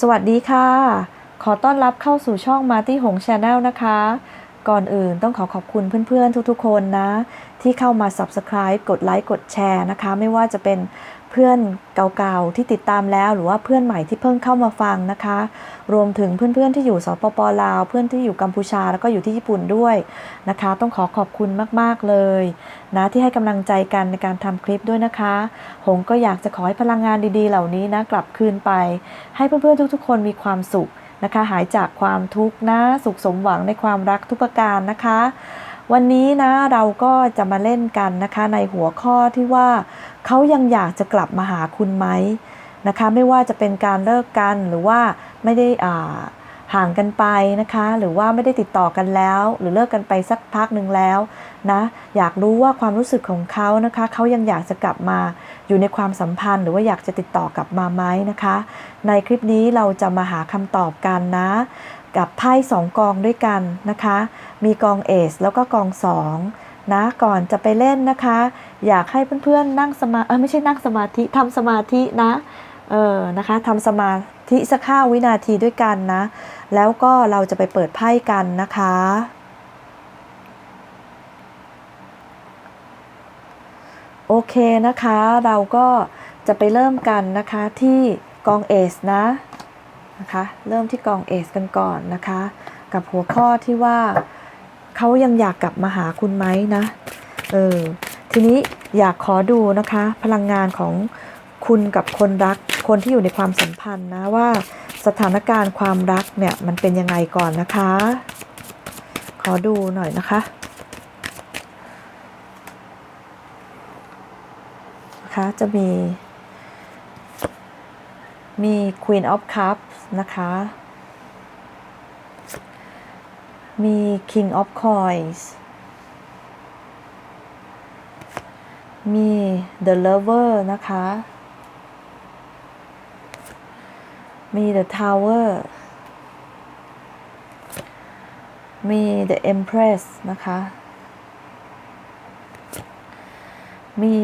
สวัสดีค่ะ ขอต้อนรับเข้าสู่ช่องมาที่หงชาแนลนะคะ ก่อนอื่นต้องขอขอบคุณเพื่อนๆทุกๆคนนะ ที่เข้ามา Subscribe กดไลค์กดแชร์นะคะ ไม่ว่าจะเป็น พื่อนเก่าๆที่ติดตามแล้ว หรือว่าเพื่อนใหม่ที่เพิ่งเข้ามาฟังนะคะ รวมถึงเพื่อนๆที่อยู่สปปลาว เพื่อนที่อยู่กัมพูชาแล้วก็อยู่ที่ญี่ปุ่นด้วยนะคะ ต้องขอขอบคุณมากๆเลยนะที่ให้กำลังใจกันในการทำคลิปด้วยนะคะ หงก็อยากจะขอให้พลังงานดีๆ เหล่านี้นะกลับคืนไป ให้เพื่อนๆทุกๆ คนมีความสุขนะคะ หายจากความทุกข์นะสุขสมหวังในความรักทุกประการนะคะวันนี้นะเราก็จะมาเล่นกันนะคะในหัวข้อที่ว่า เขายังอยากจะกลับมาหาคุณไหมนะคะไม่ว่าจะเป็นการเลิกกันหรือว่าไม่ได้อ่าห่างกันไปนะคะ หรือว่าไม่ได้ติดต่อกันแล้ว หรือเลิกกันไปสักพักหนึ่งแล้วนะอยากรู้ว่าความรู้สึกของเขานะคะเขายังอยากจะกลับมาอยู่ในความสัมพันธ์ หรือว่าอยากจะติดต่อกลับมาไหมนะคะ ในคลิปนี้เราจะมาหาคำตอบกันนะ กับไพ่สองกองด้วยกันนะคะ มีกองเอสแล้วก็กองสอง นะก่อนจะไปเล่นนะคะ อยากให้เพื่อนๆนั่งสมาเออไม่ใช่นั่งสมาธิทำสมาธินะเออนะคะทำสมาธิสักห้าวินาทีด้วยกันนะ แล้วก็เราจะไปเปิดไพ่กันนะคะ โอเคนะคะเราก็จะไปเริ่มกันนะคะที่กองเอสนะนะคะ เริ่มที่กองเอสกันก่อนนะคะ กับหัวข้อที่ว่า เขายังอยากกลับมาหาคุณไหมนะ เออ ทีนี้อยากขอดูนะคะ พลังงานของคุณกับคนรัก คนที่อยู่ในความสัมพันธ์นะว่าสถานการณ์ความรักเนี่ยมันเป็นยังไงก่อนนะคะ ขอดูหน่อยนะคะนะคะจะมีมี Queen of Cups นะคะ มี King of Coins มี The Lover นะคะ มี The Tower มี The Empress นะคะ มี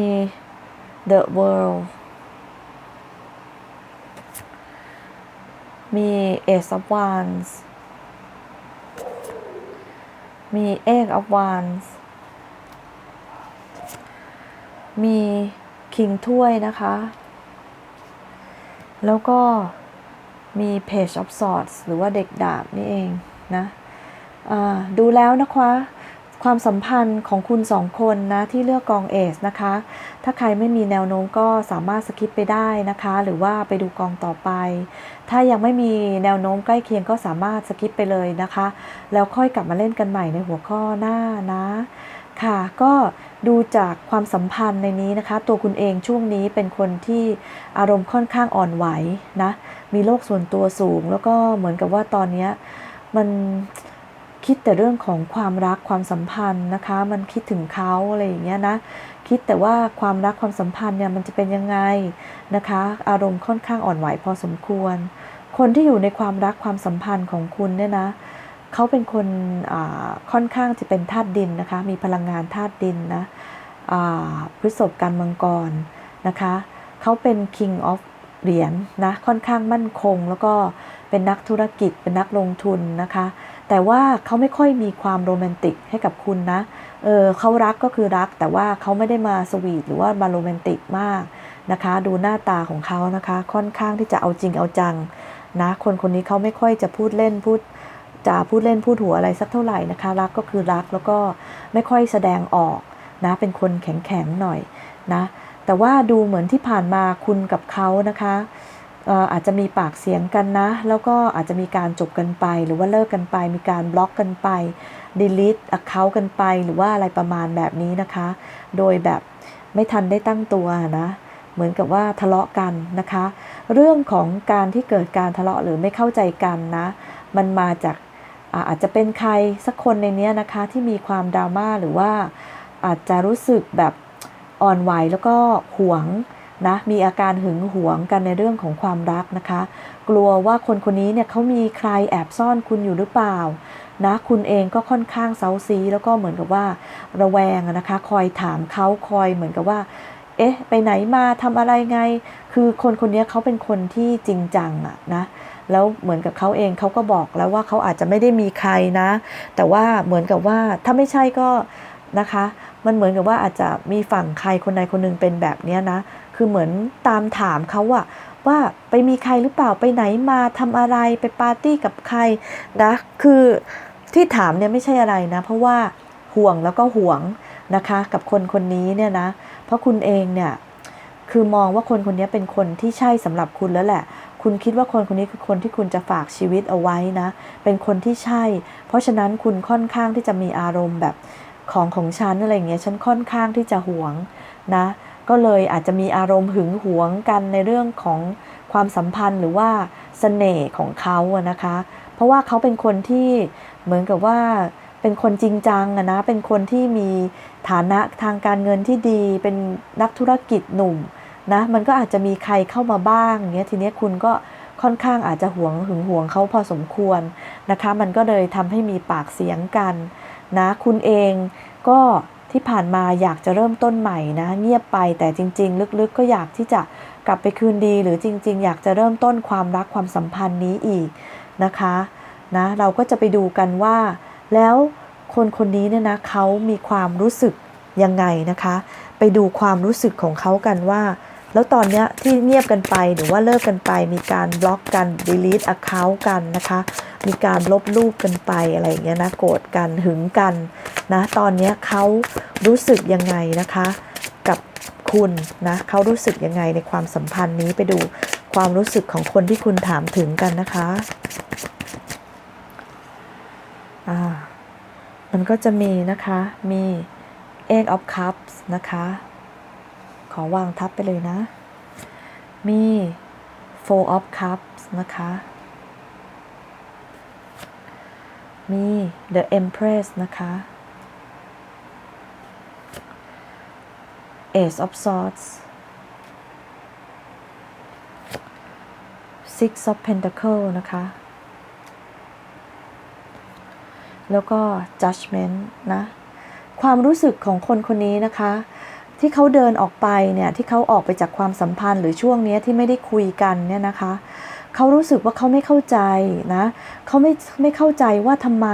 The World มี Ace of Wands มีเอกอ of Wands มี King ถ้วยนะคะ แล้วก็มี Page of Swords หรือว่าเด็กดาบนี่เองนะะดูแล้วนะคะ ความสัมพันธ์ของคุณสองคนนะที่เลือกกองเอสนะคะ ถ้าใครไม่มีแนวโน้มก็สามารถสคิปไปได้นะคะ หรือว่าไปดูกองต่อไป ถ้ายังไม่มีแนวโน้มใกล้เคียงก็สามารถสคิปไปเลยนะคะ แล้วค่อยกลับมาเล่นกันใหม่ในหัวข้อหน้านะ ค่ะ ก็ดูจากความสัมพันธ์ในนี้นะคะ ตัวคุณเองช่วงนี้เป็นคนที่อารมณ์ค่อนข้างอ่อนไหวนะ มีโลกส่วนตัวสูง แล้วก็เหมือนกับว่าตอนนี้มัน คิดแต่เรื่องของความรักความสัมพันธ์นะคะ มันคิดถึงเขาอะไรอย่างเงี้ยนะคิดแต่ว่าความรักความสัมพันธ์เนี่ยมันจะเป็นยังไงนะคะ อารมณ์ค่อนข้างอ่อนไหวพอสมควร คนที่อยู่ในความรักความสัมพันธ์ของคุณเนี่ยนะเขาเป็นคนค่อนข้างจะเป็นธาตุดินนะคะ มีพลังงานธาตุดินนะพฤษภกันมังกรนะคะเขาเป็น king of เหรียญนนะค่อนข้างมั่นคง แล้วก็เป็นนักธุรกิจเป็นนักลงทุนนะคะ แต่ว่าเขาไม่ค่อยมีความโรแมนติกให้กับคุณนะ เออเขารักก็คือรัก แต่ว่าเขาไม่ได้มาสวีทหรือว่ามาโรแมนติกมากนะคะ ดูหน้าตาของเขานะคะ ค่อนข้างที่จะเอาจริงเอาจังนะ คนคนนี้เขาไม่ค่อยจะพูดเล่นพูดจะพูดเล่นพูดหัวอะไรสักเท่าไหร่นะคะ รักก็คือรักแล้วก็ไม่ค่อยแสดงออกนะ เป็นคนแข็งๆหน่อยนะ แต่ว่าดูเหมือนที่ผ่านมาคุณกับเขานะคะ อาจจะมีปากเสียงกันนะ แล้วก็อาจจะมีการจบกันไป หรือว่าเลิกกันไป มีการบล็อกกันไป delete account กันไป หรือว่าอะไรประมาณแบบนี้นะคะ โดยแบบไม่ทันได้ตั้งตัวนะ เหมือนกับว่าทะเลาะกันนะคะ เรื่องของการที่เกิดการทะเลาะหรือไม่เข้าใจกันนะ มันมาจากอาจจะเป็นใครสักคนในนี้นะคะที่มีความดราม่าหรือว่าอาจจะรู้สึกแบบอ่อนไหวแล้วก็หวง นะมีอาการหึงหวงกันในเรื่องของความรักนะคะ กลัวว่าคนคนนี้เนี่ยเขามีใครแอบซ่อนคุณอยู่หรือเปล่านะคุณเองก็ค่อนข้างเซาซี แล้วก็เหมือนกับว่า ระแวงนะคะ คอยถามเขาคอยเหมือนกับว่า เอ๊ะ ไปไหนมาทำอะไรไง คือคนคนนี้เขาเป็นคนที่จริงจังอะนะแล้วเหมือนกับเขาเองเขาก็บอกแล้วว่าเขาอาจจะไม่ได้มีใครนะ แต่ว่าเหมือนกับว่าถ้าไม่ใช่ก็นะคะ มันเหมือนกับว่าอาจจะมีฝั่งใครคนใดคนหนึ่งเป็นแบบนี้นะ คือเหมือนตามถามเขาอะว่าไปมีใครหรือเปล่าไปไหนมาทำอะไรไปปาร์ตี้กับใครนะคือที่ถามเนี่ยไม่ใช่อะไรนะ เพราะว่าห่วงแล้วก็ห่วงนะคะกับคนคนนี้เนี่ยนะ เพราะคุณเองเนี่ยคือมองว่าคนคนนี้เป็นคนที่ใช่สำหรับคุณแล้วแหละ คุณคิดว่าคนคนนี้คือคนที่คุณจะฝากชีวิตเอาไว้นะ เป็นคนที่ใช่ เพราะฉะนั้นคุณค่อนข้างที่จะมีอารมณ์แบบของของฉันอะไรอย่างเงี้ย ฉันค่อนข้างที่จะห่วงนะ ก็เลยอาจจะมีอารมณ์หึงหวงกันในเรื่องของความสัมพันธ์หรือว่าเสน่ห์ของเขาอะนะคะ เพราะว่าเขาเป็นคนที่เหมือนกับว่าเป็นคนจริงจังอะนะ เป็นคนที่มีฐานะทางการเงินที่ดี เป็นนักธุรกิจหนุ่มนะ มันก็อาจจะมีใครเข้ามาบ้างเงี้ย ทีเนี้ยคุณก็ค่อนข้างอาจจะหวงหึงหวงเขาพอสมควรนะคะ มันก็เลยทำให้มีปากเสียงกันนะ คุณเองก็ ที่ผ่านมาอยากจะเริ่มต้นใหม่นะ เงียบไปแต่จริง ๆ ลึกๆ ก็อยากที่จะกลับไปคืนดี หรือจริง ๆ อยากจะเริ่มต้นความรักความสัมพันธ์นี้อีกนะคะนะเราก็จะไปดูกันว่า แล้วคนคนนี้เนี่ยนะเขามีความรู้สึกยังไงนะคะ ไปดูความรู้สึกของเขากันว่า แล้วตอนนี้ที่เงียบกันไปหรือว่าเลิกกันไป มีการบล็อกกัน delete account กันนะคะ มีการลบรูปกันไปอะไรอย่างเงี้ยนะโกรธกันหึงกันนะตอนนี้เขารู้สึกยังไงนะคะ กับคุณนะเขารู้สึกยังไงในความสัมพันธ์นี้ไปดูความรู้สึกของคนที่คุณถามถึงกันนะคะอ่ามันก็จะมีนะคะมี Eight of Cups นะคะ ขอวางทับไปเลยนะ มี Four of Cups นะคะ มี The Empress นะคะ Ace of Swords Six of Pentacle นะคะ แล้วก็ Judgment นะ ความรู้สึกของคนคนนี้นะคะ ที่เขาเดินออกไปเนี่ยที่เขาออกไปจากความสัมพันธ์หรือช่วงนี้ที่ไม่ได้คุยกันเนี่ยนะคะเขารู้สึกว่าเขาไม่เข้าใจนะเขาไม่ไม่เข้าใจว่าทำไม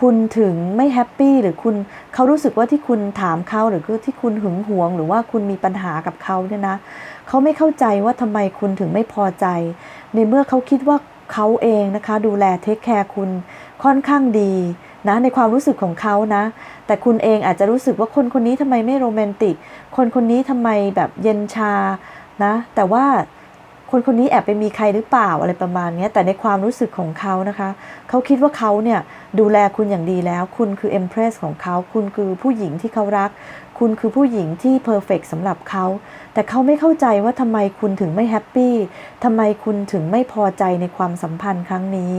คุณถึงไม่แฮปปี้หรือคุณเขารู้สึกว่าที่คุณถามเขาหรือที่คุณหึงหวง หรือว่าคุณมีปัญหากับเขาเนี่ยนะเขาไม่เข้าใจว่าทำไมคุณถึงไม่พอใจ ในเมื่อเขาคิดว่าเขาเองนะคะ ดูแลเทคแคร์คุณค่อนข้างดี นะในความรู้สึกของเขานะ แต่คุณเองอาจจะรู้สึกว่าคนคนนี้ทำไมไม่โรแมนติก คนคนนี้ทำไมแบบเย็นชานะ แต่ว่าคนคนนี้แอบไปมีใครหรือเปล่าอะไรประมาณนี้แต่ในความรู้สึกของเขานะคะ เขาคิดว่าเขาเนี่ยดูแลคุณอย่างดีแล้ว คุณคือเอ็มเพรสของเขา คุณคือผู้หญิงที่เขารัก คุณคือผู้หญิงที่เพอร์เฟกสำหรับเขา แต่เขาไม่เข้าใจว่าทำไมคุณถึงไม่แฮปปี้ทำไมคุณถึงไม่พอใจในความสัมพันธ์ครั้งนี้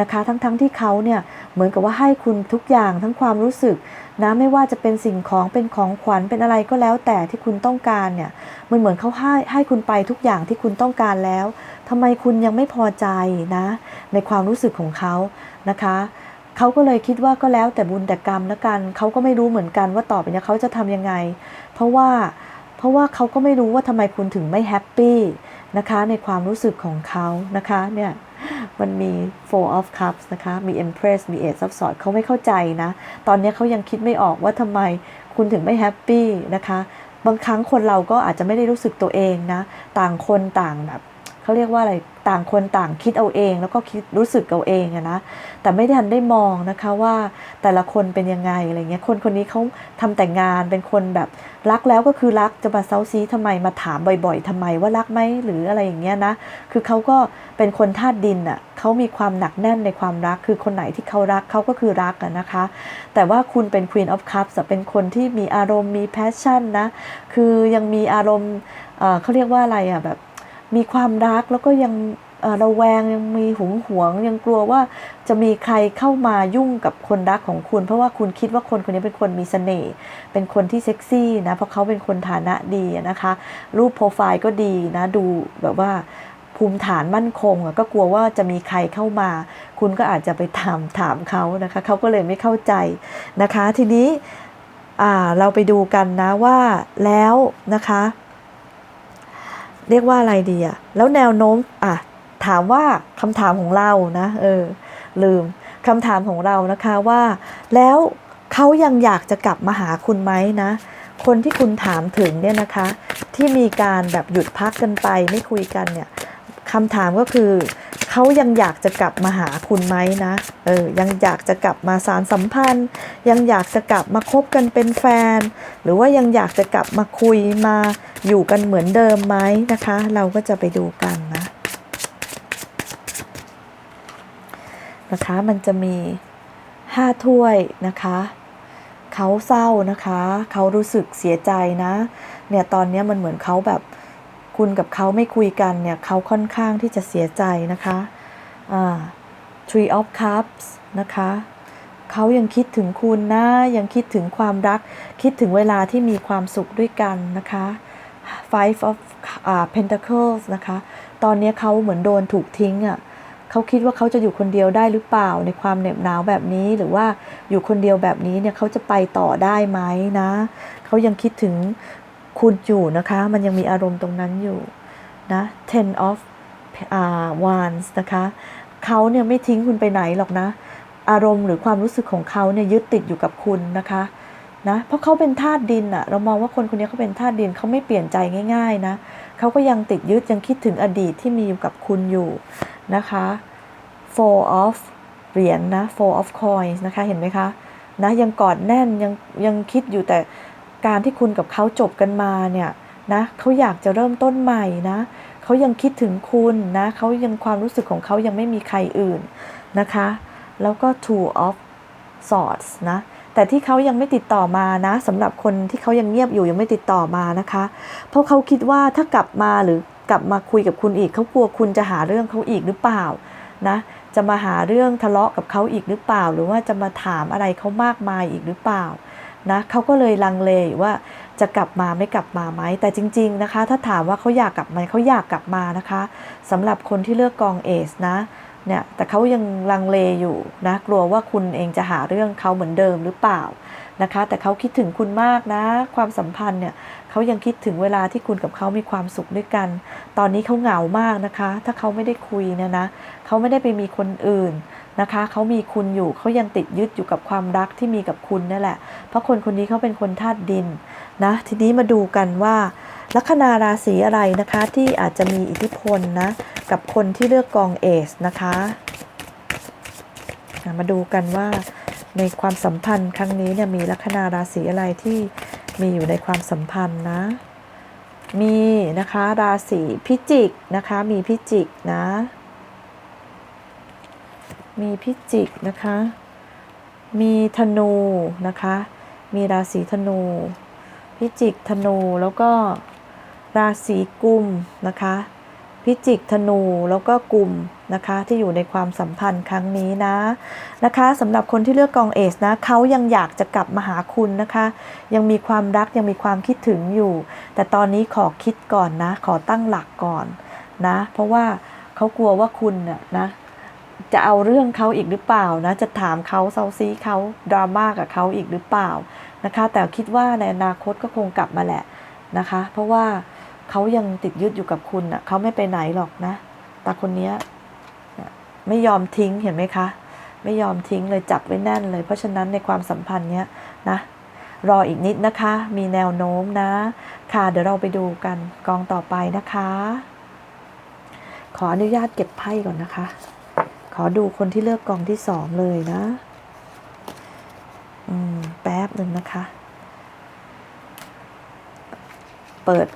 นะคะ ทั้งๆทที่เขาเนี่ยเหมือนกับว่าให้คุณทุกอย่างทั้งความรู้สึกนะไม่ว่าจะเป็นสิ่งของเป็นของขวัญเป็นอะไรก็แล้วแต่ที่คุณต้องการเนี่ยมันเหมือนเขาให้ให้คุณไปทุกอย่างที่คุณต้องการแล้วทำไมคุณยังไม่พอใจนะ ในความรู้สึกของเขานะคะ เขาก็เลยคิดว่าก็แล้วแต่บุญแต่กรรมแล้วกันเขาก็ไม่รู้เหมือนกันว่าต่อไปนี้เขาจะทำยังไง เพราะว่าเพราะว่าเขาก็ไม่รู้ว่าทำไมคุณถึงไม่แฮปปี้นะคะในความรู้สึกของเขานะคะเนี่ยมันมี four of cups นะคะ มี empress มี eight of swords เขาไม่เข้าใจนะ ตอนนี้เขายังคิดไม่ออกว่าทำไมคุณถึงไม่แฮปปี้นะคะ บางครั้งคนเราก็อาจจะไม่ได้รู้สึกตัวเองนะ ต่างคนต่างแบบ เขาเรียกว่าอะไรต่างคนต่างคิดเอาเอง แล้วก็คิดรู้สึกเอาเองอะนะแต่ไม่ทันได้มองนะคะว่าแต่ละคนเป็นยังไงอะไรเงี้ยคนคนนี้เขาทำแต่งงานเป็นคนแบบรักแล้วก็คือรักจะมาเซาซีทำไมมาถามบ่อย ๆทำไมว่ารักไหมหรืออะไรอย่างเงี้ยนะคือเขาก็เป็นคนธาตุดินอะเขามีความหนักแน่นในความรักคือคนไหนที่เขารักเขาก็คือรักอะนะคะ แต่ว่าคุณเป็น Queen of Cups เป็นคนที่มีอารมณ์มี passion นะคือยังมีอารมณ์เขาเรียกว่าอะไรอะแบบ มีความรักแล้วก็ยังระแวงยังมีหงหวง ยังกลัวว่าจะมีใครเข้ามายุ่งกับคนรักของคุณ เพราะว่าคุณคิดว่าคนคนนี้เป็นคนมีเสน่ห์เป็นคนที่เซ็กซี่นะเพราะเขาเป็นคนฐานะดีนะคะ รูปโปรไฟล์ก็ดีนะดูแบบว่าภูมิฐานมั่นคงก็กลัวว่าจะมีใครเข้ามา คุณก็อาจจะไปถามถามเขานะคะเขาก็เลยไม่เข้าใจนะคะ ทีนี้เราไปดูกันนะว่าแล้วนะคะ เรียกว่าอะไรดีอะแล้วแนวโน้มอะถามว่าคำถามของเรานะเออลืมคำถามของเรานะคะว่า แล้วเขายังอยากจะกลับมาหาคุณไหมนะ คนที่คุณถามถึงเนี่ยนะคะ ที่มีการแบบหยุดพักกันไปไม่คุยกันเนี่ยคำถามก็คือ เขายังอยากจะกลับมาหาคุณไหมนะ เออ ยังอยากจะกลับมาสารสัมพันธ์ ยังอยากจะกลับมาคบกันเป็นแฟน หรือว่ายังอยากจะกลับมาคุยมาอยู่กันเหมือนเดิมไหมนะคะ เราก็จะไปดูกันนะ นะคะ มันจะมีห้าถ้วยนะคะ เขาเศร้านะคะ เขารู้สึกเสียใจนะ เนี่ยตอนนี้มันเหมือนเขาแบบ คุณกับเขาไม่คุยกันเนี่ยเขาค่อนข้างที่จะเสียใจนะคะอ่า Tree of Cups นะคะเขายังคิดถึงคุณนะ ยังคิดถึงความรัก คิดถึงเวลาที่มีความสุขด้วยกันนะคะ Five of อ่า Pentacles นะคะ ตอนนี้เขาเหมือนโดนถูกทิ้งอะ่ะเขาคิดว่าเขาจะอยู่คนเดียวได้หรือเปล่าในความเหน็บหนาวแบบนี้หรือว่าอยู่คนเดียวแบบนี้เนี่ยเขาจะไปต่อได้ไหมนะ เขายังคิดถึง คุณอยู่นะคะ มันยังมีอารมณ์ตรงนั้นอยู่นะ Ten of อ่า Wands นะคะเขาเนี่ยไม่ทิ้งคุณไปไหนหรอกนะ อารมณ์หรือความรู้สึกของเขาเนี่ยยึดติดอยู่กับคุณนะคะนะเพราะเขาเป็นธาตุดินอะเรามองว่าคนคนนี้เขาเป็นธาตุดินเขาไม่เปลี่ยนใจง่าย ๆนะเขาก็ยังติดยึดยังคิดถึงอดีตที่มีอยู่กับคุณอยู่นะคะ four of เหรียญนะ four of coins นะคะเห็นไหมคะนะยังกอดแน่นยังยังคิดอยู่แต่ การที่คุณกับเขาจบกันมาเนี่ยนะเขาอยากจะเริ่มต้นใหม่นะเขายังคิดถึงคุณนะเขายังความรู้สึกของเขายังไม่มีใครอื่นนะคะ แล้วก็ two of swords นะแต่ที่เขายังไม่ติดต่อมานะสำหรับคนที่เขายังเงียบอยู่ยังไม่ติดต่อมานะคะ เพราะเขาคิดว่าถ้ากลับมาหรือกลับมาคุยกับคุณอีกเขากลัวคุณจะหาเรื่องเขาอีกหรือเปล่านะจะมาหาเรื่องทะเลาะกับเขาอีกหรือเปล่า หรือว่าจะมาถามอะไรเขามากมายอีกหรือเปล่า นะเขาก็เลยลังเลว่าจะกลับมาไม่กลับมาไหมแต่จริง ๆนะคะ ถ้าถามว่าเขาอยากกลับไหมเขาอยากกลับมานะคะสำหรับคนที่เลือกกองเอสนะเนี่ยแต่เขายังลังเลอยู่นะกลัวว่าคุณเองจะหาเรื่องเขาเหมือนเดิมหรือเปล่านะคะ แต่เขาคิดถึงคุณมากนะ ความสัมพันธ์เนี่ยเขายังคิดถึงเวลาที่คุณกับเขามีความสุขด้วยกัน ตอนนี้เขาเหงามากนะคะ ถ้าเขาไม่ได้คุยเนี่ยนะเขาไม่ได้ไปมีคนอื่น นะคะเขามีคุณอยู่เขายังติดยึดอยู่กับความรักที่มีกับคุณนั่นแหละ เพราะคนคนนี้เขาเป็นคนธาตุดินนะทีนี้มาดูกันว่า ลัคนาราศีอะไรนะคะที่อาจจะมีอิทธิพลนะกับคนที่เลือกกองเอสนะคะมาดูกันว่าในความสัมพันธ์ครั้งนี้เนี่ยมีลัคนาราศีอะไรที่มีอยู่ในความสัมพันธ์นะ มีนะคะราศีพิจิกนะคะมีพิจิกนะ มีพิจิกนะคะ มีธนูนะคะ มีราศีธนู พิจิกธนูแล้วก็ราศีกุมนะคะ พิจิกธนูแล้วก็กุมนะคะที่อยู่ในความสัมพันธ์ครั้งนี้นะนะคะสำหรับคนที่เลือกกองเอสนะเขายังอยากจะกลับมาหาคุณนะคะ ยังมีความรักยังมีความคิดถึงอยู่ แต่ตอนนี้ขอคิดก่อนนะ ขอตั้งหลักก่อนนะ เพราะว่าเขากลัวว่าคุณน่ะนะ จะเอาเรื่องเขาอีกหรือเปล่านะ จะถามเขาเซาซีเขาดราม่ากับเขาอีกหรือเปล่านะคะ แต่คิดว่าในอนาคตก็คงกลับมาแหละนะคะ เพราะว่าเขายังติดยึดอยู่กับคุณอะเขาไม่ไปไหนหรอกนะตาคนนี้ไม่ยอมทิ้งเห็นไหมคะ ไม่ยอมทิ้งเลยจับไว้แน่นเลย เพราะฉะนั้นในความสัมพันธ์เนี้ยนะรออีกนิดนะคะ มีแนวโน้มนะ ค่ะ เดี๋ยวเราไปดูกันกองต่อไปนะคะ ขออนุญาตเก็บไพ่ก่อนนะคะ อดูคนที่เลือกกองที่สองเลยนะ อืม แป๊บหนึ่งนะคะ เปิด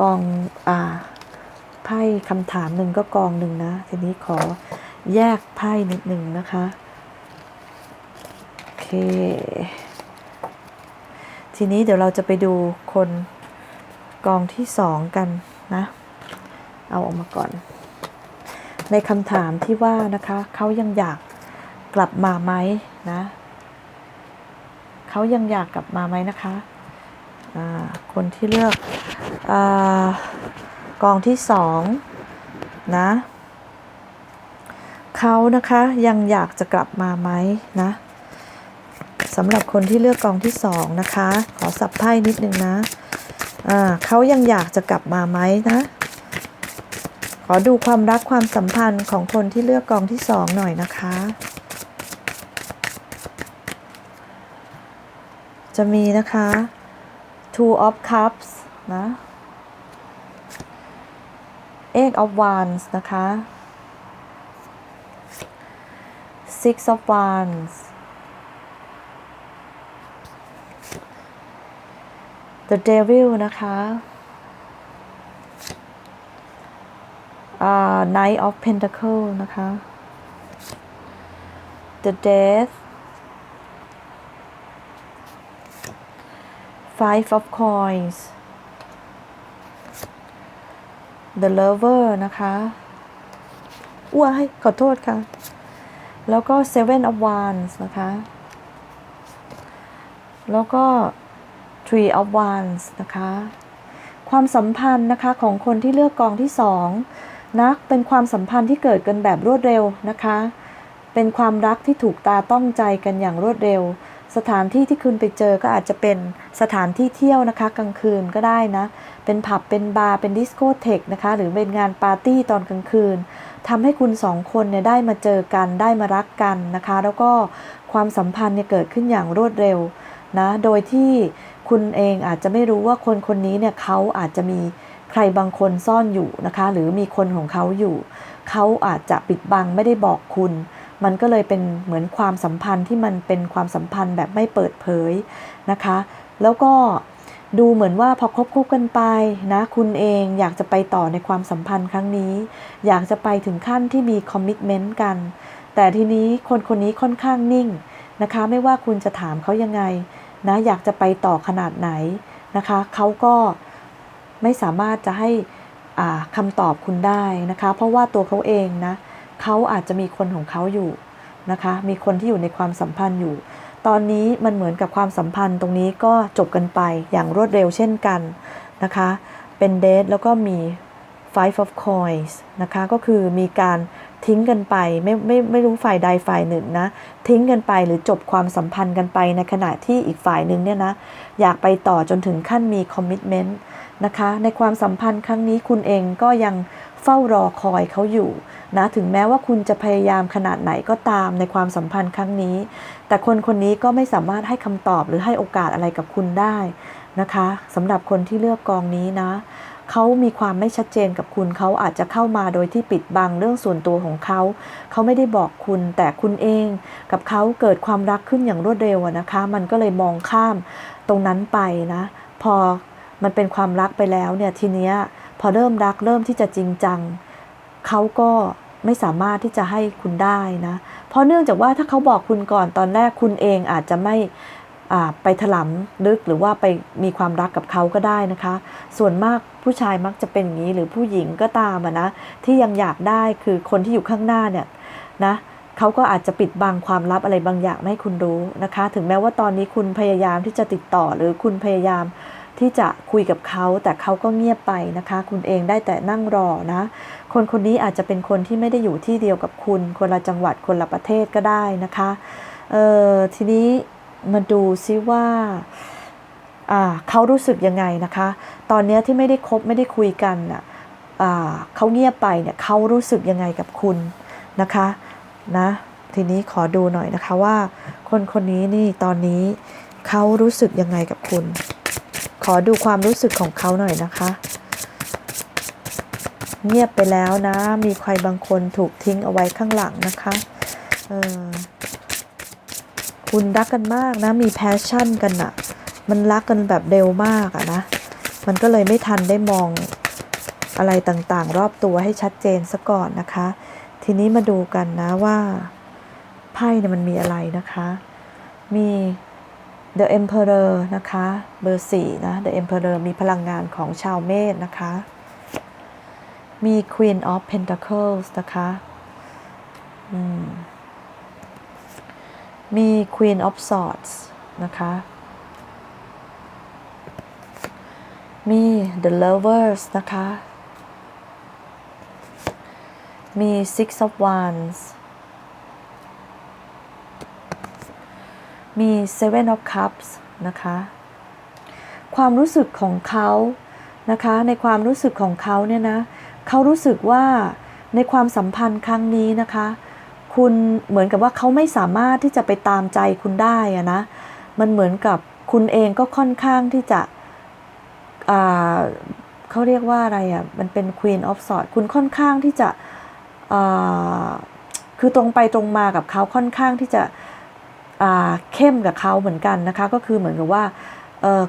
กอง อ่า ไพ่คำถามหนึ่งก็กองหนึ่งนะ ทีนี้ขอแยกไพ่นิดหนึ่งนะคะ โอเค ทีนี้เดี๋ยวเราจะไปดูคนกองที่สองกันนะ เอาออกมาก่อน ในคำถามที่ว่านะคะเขายังอยากกลับมาไหมนะเขายังอยากกลับมาไหมนะคะะคนที่เลือกอกองที่สองนะเขานะคะยังอยากจะกลับมาไหมนะสำหรับคนที่เลือกกองที่สองนะคะ ขอสับไพ่นิดนึงนะอ่าเขายังอยากจะกลับมาไหมนะ อดูความรักความสัมพันธ์ของคนที่เลือกกองที่สองหน่อยนะคะ จะมีนะคะ two of cups นะ eight of wands นะคะ six of wands the devil นะคะ knight of pentacle นะคะ the death five of coins the lover นะคะว้ายขอโทษค่ะ แล้วก็ seven of wands นะคะ แล้วก็ three of wands นะคะ ความสัมพันธ์นะคะของคนที่เลือกกองที่สอง นะเป็นความสัมพันธ์ที่เกิดกันแบบรวดเร็วนะคะ เป็นความรักที่ถูกตาต้องใจกันอย่างรวดเร็ว สถานที่ที่คุณไปเจอก็อาจจะเป็นสถานที่เที่ยวนะคะ กลางคืนก็ได้นะ เป็นผับ เป็นบาร์ เป็นดิสโกเทกนะคะ หรือเป็นงานปาร์ตี้ตอนกลางคืนทำให้คุณสองคนเนี่ยได้มาเจอกัน ได้มารักกันนะคะ แล้วก็ความสัมพันธ์เนี่ยเกิดขึ้นอย่างรวดเร็วนะ โดยที่คุณเองอาจจะไม่รู้ว่าคนคนนี้เนี่ยเขาอาจจะมี ใครบางคนซ่อนอยู่นะคะ หรือมีคนของเขาอยู่ เขาอาจจะปิดบังไม่ได้บอกคุณ มันก็เลยเป็นเหมือนความสัมพันธ์ที่มันเป็นความสัมพันธ์แบบไม่เปิดเผยนะคะ แล้วก็ดูเหมือนว่าพอคบคบกันไปนะคุณเองอยากจะไปต่อในความสัมพันธ์ครั้งนี้ อยากจะไปถึงขั้นที่มีคอมมิชเมนต์กัน แต่ทีนี้คนคนนี้ค่อนข้างนิ่งนะคะ ไม่ว่าคุณจะถามเขายังไงนะอยากจะไปต่อขนาดไหนนะคะเขาก็ ไม่สามารถจะให้คำตอบคุณได้นะคะ เพราะว่าตัวเขาเองนะเขาอาจจะมีคนของเขาอยู่นะคะ มีคนที่อยู่ในความสัมพันธ์อยู่ ตอนนี้มันเหมือนกับความสัมพันธ์ตรงนี้ก็จบกันไปอย่างรวดเร็วเช่นกันนะคะ เป็นเดทแล้วก็มี five of coins นะคะ ก็คือมีการทิ้งกันไปไม่ไม่ไม่รู้ฝ่ายใดฝ่ายหนึ่งนะทิ้งกันไปหรือจบความสัมพันธ์กันไปในขณะที่อีกฝ่ายหนึ่งเนี่ยนะอยากไปต่อจนถึงขั้นมีคอมมิชเมนต์ นะคะ ในความสัมพันธ์ครั้งนี้คุณเองก็ยังเฝ้ารอคอยเขาอยู่นะถึงแม้ว่าคุณจะพยายามขนาดไหนก็ตามในความสัมพันธ์ครั้งนี้ แต่คนคนนี้ก็ไม่สามารถให้คำตอบหรือให้โอกาสอะไรกับคุณได้นะคะสำหรับคนที่เลือกกองนี้นะเขามีความไม่ชัดเจนกับคุณเขาอาจจะเข้ามาโดยที่ปิดบังเรื่องส่วนตัวของเขา เขาไม่ได้บอกคุณ แต่คุณเองกับเขาเกิดความรักขึ้นอย่างรวดเร็วนะคะ มันก็เลยมองข้ามตรงนั้นไปนะ พอ มันเป็นความรักไปแล้วเนี่ยทีเนี้ยพอเริ่มรักเริ่มที่จะจริงจังเขาก็ไม่สามารถที่จะให้คุณได้นะ เพราะเนื่องจากว่าถ้าเขาบอกคุณก่อนตอนแรกคุณเองอาจจะไม่ไปถลำลึกหรือว่าไปมีความรักกับเขาก็ได้นะคะ ส่วนมากผู้ชายมักจะเป็นอย่างนี้หรือผู้หญิงก็ตามนะที่ยังอยากได้คือคนที่อยู่ข้างหน้าเนี่ยนะเขาก็อาจจะปิดบังความลับอะไรบางอย่างไม่ให้คุณรู้นะคะ ถึงแม้ว่าตอนนี้คุณพยายามที่จะติดต่อหรือคุณพยายาม ที่จะคุยกับเขาแต่เขาก็เงียบไปนะคะ คุณเองได้แต่นั่งรอนะ คนคนนี้อาจจะเป็นคนที่ไม่ได้อยู่ที่เดียวกับคุณ คนละจังหวัดคนละประเทศก็ได้นะคะเออทีนี้มาดูซิว่าอ่าเขารู้สึกยังไงนะคะ ตอนนี้ที่ไม่ได้คบไม่ได้คุยกันน่ะอ่าเขาเงียบไปเนี่ยเขารู้สึกยังไงกับคุณนะคะนะทีนี้ขอดูหน่อยนะคะว่า คนคนนี้นี่ตอนนี้เขารู้สึกยังไงกับคุณ ขอดูความรู้สึกของเขาหน่อยนะคะ เงียบไปแล้วนะ มีใครบางคนถูกทิ้งเอาไว้ข้างหลังนะคะเออคุณรักกันมากนะ มีแพชชั่นกันอะมันรักกันแบบเร็วมากอะนะ มันก็เลยไม่ทันได้มองอะไรต่างๆ รอบตัวให้ชัดเจนซะก่อนนะคะ ทีนี้มาดูกันนะว่าไพ่เนี่ยมันมีอะไรนะคะ มี The Emperor นะคะ เบอร์สี่นะ The Emperor มีพลังงานของชาวเมษนะคะ มี Queen of Pentacles นะคะมี Queen of Swords นะคะ มี The Lovers นะคะ มี Six of Wands มี Seven of Cups นะคะ ความรู้สึกของเขานะคะ ในความรู้สึกของเขาเนี่ยนะเขารู้สึกว่าในความสัมพันธ์ครั้งนี้นะคะ คุณเหมือนกับว่าเขาไม่สามารถที่จะไปตามใจคุณได้อะนะ มันเหมือนกับคุณเองก็ค่อนข้างที่จะเขาเรียกว่าอะไรอะ่ะ มันเป็น Queen of Swords คุณค่อนข้างที่จะคือตรงไปตรงมากับเขาค่อนข้างที่จะ เข้มกับเขาเหมือนกันนะคะ ก็คือเหมือนกับว่า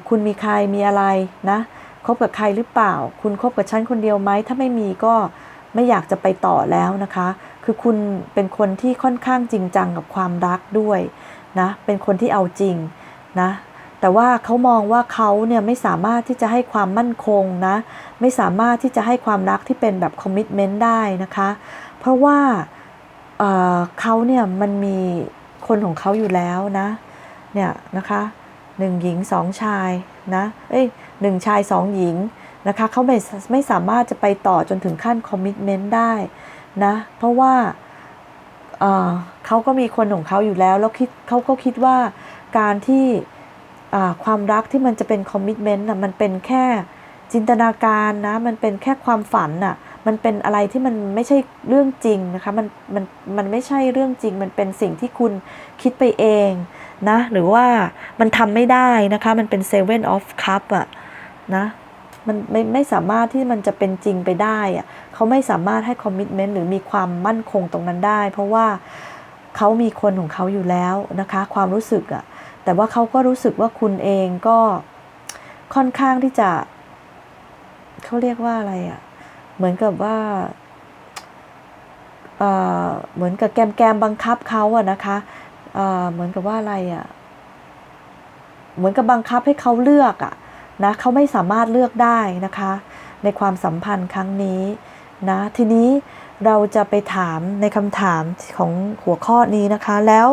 คุณมีใครมีอะไรนะคบกับใครหรือเปล่า คุณคบกับฉันคนเดียวไหมถ้าไม่มีก็ไม่อยากจะไปต่อแล้วนะคะ คือคุณเป็นคนที่ค่อนข้างจริงจังกับความรักด้วยนะเป็นคนที่เอาจริงนะแต่ว่าเขามองว่าเขาเนี่ยไม่สามารถที่จะให้ความมั่นคงนะไม่สามารถที่จะให้ความรักที่เป็นแบบคอมมิชเมนต์ได้นะคะ เพราะว่าเเขาเนี่ยมันมี คนของเขาอยู่แล้วนะ เนี่ยนะคะหนึ่งหญิงสองชายนะเอ้ยหนึ่งชายสองหญิงนะคะเขาไม่ไม่สามารถจะไปต่อจนถึงขั้นคอมมิชเมนต์ได้นะเพราะว่าเเขาก็มีคนของเขาอยู่แล้ว แล้วคิดเขาก็คิดว่าการที่ความรักที่มันจะเป็นคอมมิชเมนต์น่ะมันเป็นแค่จินตนาการนะ มันเป็นแค่ความฝันน่ะ มันเป็นอะไรที่มันไม่ใช่เรื่องจริงนะคะ มันมันมันไม่ใช่เรื่องจริง มันเป็นสิ่งที่คุณคิดไปเองนะ หรือว่ามันทำไม่ได้นะคะ มันเป็น seven of cup อะนะมันไม่ไม่สามารถที่มันจะเป็นจริงไปได้อะเขาไม่สามารถให้คอมมิชเมนต์หรือมีความมั่นคงตรงนั้นได้ เพราะว่าเขามีคนของเขาอยู่แล้วนะคะ ความรู้สึกอะแต่ว่าเขาก็รู้สึกว่าคุณเองก็ค่อนข้างที่จะ เขาเรียกว่าอะไรอะ เหมือนกับว่าเหมือนกับแกมแกมบังคับเขาอะนะคะเหมือนกับว่าอะไรอะเหมือนกับบังคับให้เขาเลือกอะนะเขาไม่สามารถเลือกได้นะคะ ในความสัมพันธ์ครั้งนี้นะทีนี้เราจะไปถามในคำถามของหัวข้อนี้นะคะ แล้ว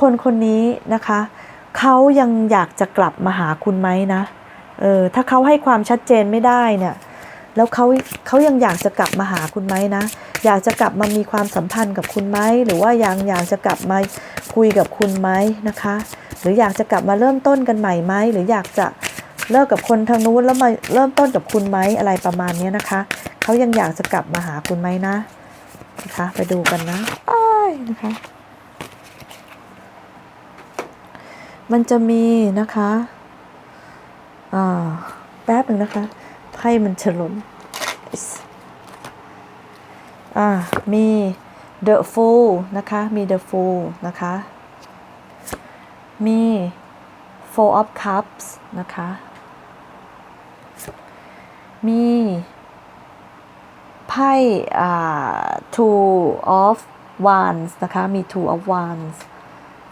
คนคนนี้นะคะเขายังอยากจะกลับมาหาคุณไหมนะเออถ้าเขาให้ความชัดเจนไม่ได้เนี่ย แล้วเขาเขายังอยากจะกลับมาหาคุณไหมนะ อยากจะกลับมามีความสัมพันธ์กับคุณไหมหรือว่ายังอยากจะกลับมาคุยกับคุณไหมนะคะ หรืออยากจะกลับมาเริ่มต้นกันใหม่ไหมหรืออยากจะเลิกกับคนทางนู้นแล้วมาเริ่มต้นกับคุณไหมอะไรประมาณนี้นะคะเขายังอยากจะกลับมาหาคุณไหมนะนะคะ ไปดูกันนะอ้นะคะ มันจะมีนะคะอ่าแป๊บหนึ่งนะคะ ไพ่มันฉลนอ่ามี the fool นะคะ มี the fool นะคะ มี four of cups นะคะ มีไพ่อ่า two of wands นะคะ มี two of wands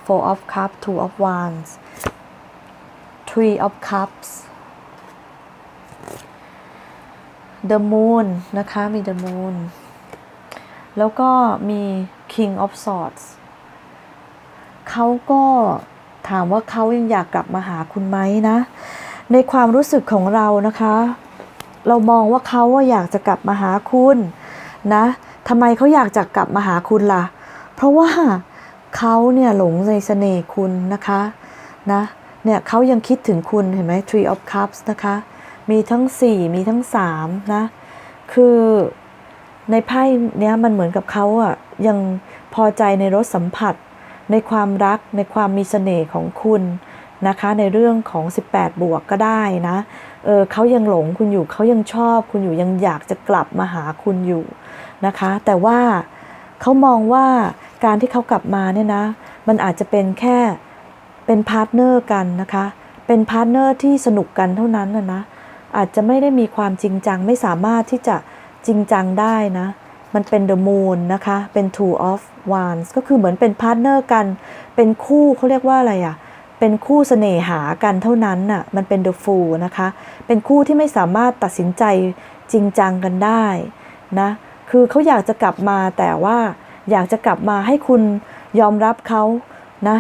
four of cups two of wands three of cups the moon นะคะ มี the moon แล้วก็มี king of swords เขาก็ถามว่าเขายังอยากกลับมาหาคุณไหมนะ ในความรู้สึกของเรานะคะ เรามองว่าเขาว่าอยากจะกลับมาหาคุณนะทำไมเขาอยากจะกลับมาหาคุณล่ะ เพราะว่าเขาเนี่ยหลงในเสน่ห์คุณนะคะนะเนี่ยเขายังคิดถึงคุณเห็นไหม Three of Cups นะคะ มีทั้ง4มีทั้ง3นะ คือในไพ่เนี้ยมันเหมือนกับเขาอะยังพอใจในรสสัมผัส ในความรักในความมีเสน่ห์ของคุณนะคะ ในเรื่องของ 18 บวกก็ได้นะเออเขายังหลงคุณอยู่เขายังชอบคุณอยู่ยังอยากจะกลับมาหาคุณอยู่นะคะ แต่ว่าเขามองว่าการที่เขากลับมาเนี่ยนะ มันอาจจะเป็นแค่เป็นพาร์ทเนอร์กันนะคะ เป็นพาร์ทเนอร์ที่สนุกกันเท่านั้นนะนะ อาจจะไม่ได้มีความจริงจังไม่สามารถที่จะจริงจังได้นะ มันเป็น the moon นะคะ เป็น two of wands ก็คือเหมือนเป็นพาร์ทเนอร์กัน เป็นคู่เขาเรียกว่าอะไรอะ่ะ เป็นคู่เสน่หากันเท่านั้นน่ะ มันเป็น the fool นะคะ เป็นคู่ที่ไม่สามารถตัดสินใจจริงจังกันได้นะ คือเขาอยากจะกลับมาแต่ว่าอยากจะกลับมาให้คุณยอมรับเขานะ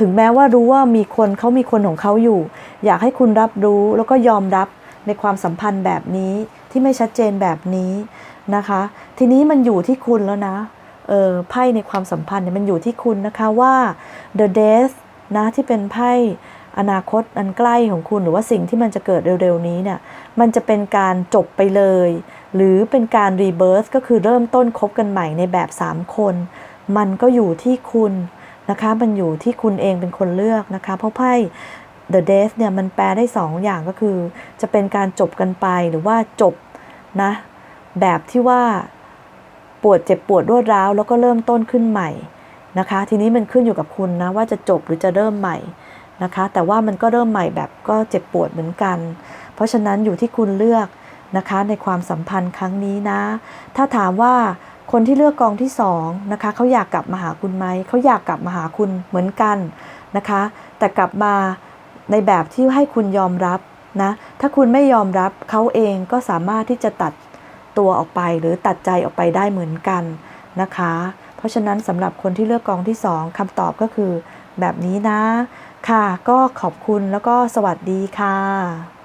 ถึงแม้ว่ารู้ว่ามีคนเขามีคนของเขาอยู่ อยากให้คุณรับรู้แล้วก็ยอมรับ ในความสัมพันธ์แบบนี้ที่ไม่ชัดเจนแบบนี้นะคะ ทีนี้มันอยู่ที่คุณแล้วนะเออไพ่ในความสัมพันธ์เนี่ยมันอยู่ที่คุณนะคะว่า the death นะที่เป็นไพ่อนาคตอันใกล้ของคุณหรือว่าสิ่งที่มันจะเกิดเร็วๆนี้เนี่ยมันจะเป็นการจบไปเลย หรือเป็นการรีเบิร์สก็คือเริ่มต้นคบกันใหม่ในแบบ 3 คน มันก็อยู่ที่คุณนะคะ มันอยู่ที่คุณเองเป็นคนเลือกนะคะ เพราะไพ่ The Death เนี่ยมันแปลได้2ออย่างก็คือ จะเป็นการจบกันไปหรือว่าจบนะแบบที่ว่าปวดเจ็บปวดรวดร้าวแล้วก็เริ่มต้นขึ้นใหม่นะคะ ทีนี้มันขึ้นอยู่กับคุณนะว่าจะจบหรือจะเริ่มใหม่นะคะ แต่ว่ามันก็เริ่มใหม่แบบก็เจ็บปวดเหมือนกัน เพราะฉะนั้นอยู่ที่คุณเลือกนะคะในความสัมพันธ์ครั้งนี้นะ ถ้าถามว่าคนที่เลือกกองที่สองนะคะเขาอยากกลับมาหาคุณไหมเขาอยากกลับมาหาคุณเหมือนกันนะคะ แต่กลับมา ในแบบที่ให้คุณยอมรับนะ ถ้าคุณไม่ยอมรับเขาเองก็สามารถที่จะตัดตัวออกไปหรือตัดใจออกไปได้เหมือนกันนะคะ เพราะฉะนั้นสำหรับคนที่เลือกกองที่สองคำตอบก็คือแบบนี้นะ ค่ะ ก็ขอบคุณแล้วก็สวัสดีค่ะ